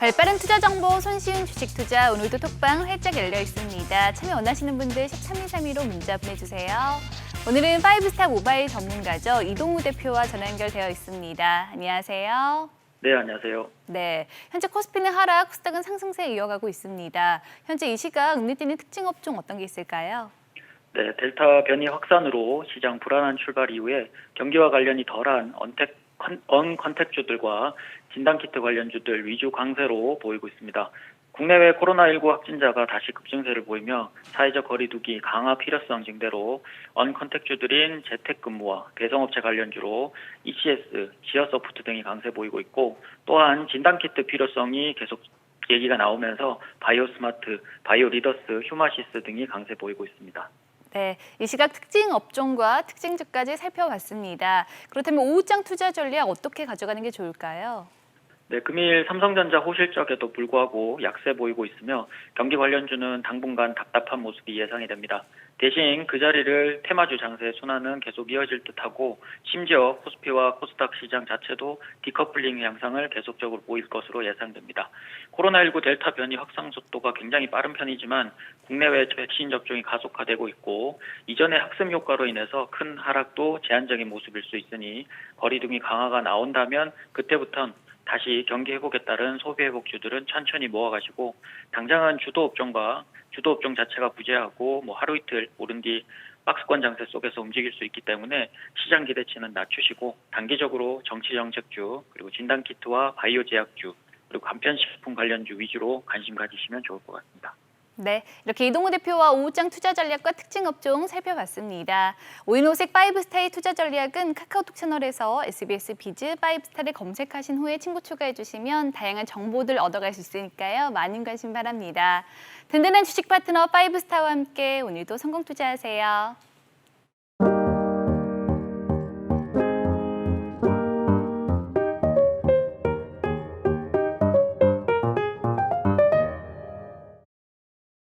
발빠른 투자 정보 손쉬운 주식 투자 오늘도 톡방 활짝 열려 있습니다. 참여 원하시는 분들 1332로 문자 보내주세요. 오늘은 파이브스타 모바일 전문가죠. 이동우 대표와 전화 연결되어 있습니다. 안녕하세요. 네, 안녕하세요. 네, 현재 코스피는 하락, 코스닥은 상승세 이어가고 있습니다. 현재 이 시각 눈에 띄는 특징 업종 어떤 게 있을까요? 네, 델타 변이 확산으로 시장 불안한 출발 이후에 경기와 관련이 덜한 언택, 컨- 언 컨택주들과 진단키트 관련주들 위주 강세로 보이고 있습니다. 국내외 코로나19 확진자가 다시 급증세를 보이며 사회적 거리두기 강화 필요성 증대로 언컨택주들인 재택근무와 대성업체 관련주로 ECS, 지어소프트 등이 강세 보이고 있고 또한 진단키트 필요성이 계속 얘기가 나오면서 바이오스마트, 바이오리더스, 휴마시스 등이 강세 보이고 있습니다. 네, 이 시각 특징 업종과 특징주까지 살펴봤습니다. 그렇다면 오후장 투자 전략 어떻게 가져가는 게 좋을까요? 네, 금일 삼성전자 호실적에도 불구하고 약세 보이고 있으며 경기 관련주는 당분간 답답한 모습이 예상이 됩니다. 대신 그 자리를 테마주 장세 순환은 계속 이어질 듯하고 심지어 코스피와 코스닥 시장 자체도 디커플링 양상을 계속적으로 보일 것으로 예상됩니다. 코로나19 델타 변이 확산 속도가 굉장히 빠른 편이지만 국내외 백신 접종이 가속화되고 있고 이전의 학습 효과로 인해서 큰 하락도 제한적인 모습일 수 있으니 거리두기 강화가 나온다면 그때부터는 다시 경기 회복에 따른 소비 회복주들은 천천히 모아가지고 당장은 주도 업종과 주도 업종 자체가 부재하고 뭐 하루 이틀 오른 뒤 박스권 장세 속에서 움직일 수 있기 때문에 시장 기대치는 낮추시고 단기적으로 정치 정책주 그리고 진단 키트와 바이오 제약주 그리고 간편식품 관련주 위주로 관심 가지시면 좋을 것 같습니다. 네, 이렇게 이동우 대표와 오후장 투자 전략과 특징 업종 살펴봤습니다. 오인오색 파이브스타의 투자 전략은 카카오톡 채널에서 SBS 비즈 파이브스타를 검색하신 후에 친구 추가해 주시면 다양한 정보들 얻어갈 수 있으니까요. 많은 관심 바랍니다. 든든한 주식 파트너 파이브스타와 함께 오늘도 성공 투자하세요.